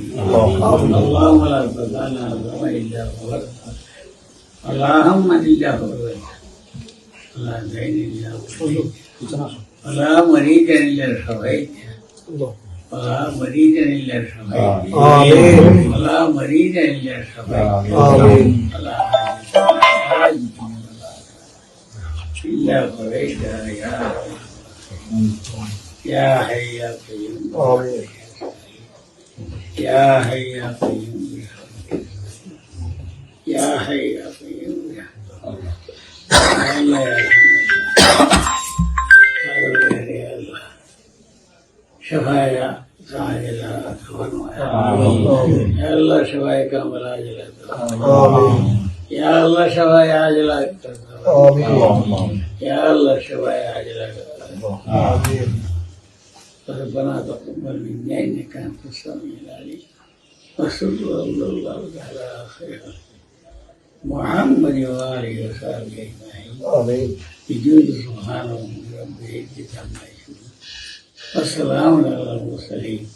اللهم لا تدعنا الا غفرته اللهم الا غفرته ولا دين الا غفرته ولا مريدا الا شفيته ولا مريدا الا آمين. ولا مريدا الا آمين. ولا حاجة الا قضيتها يا يا حي يا قيوم آمين. يا حي يا قيوم يا حي يا قيوم يا الله يا الله يا الله شفايا آمين. يا الله شفايا كامل آمين. يا الله شفايا آمين. يا الله شفايا عاجلة آمين. ربنا تقبل منا انك انت السميع العليم وصلى الله على خير. محمد وآله وصحبه أجمعين. آمين. بجود سبحانه رب العزه عما والسلام على المرسلين.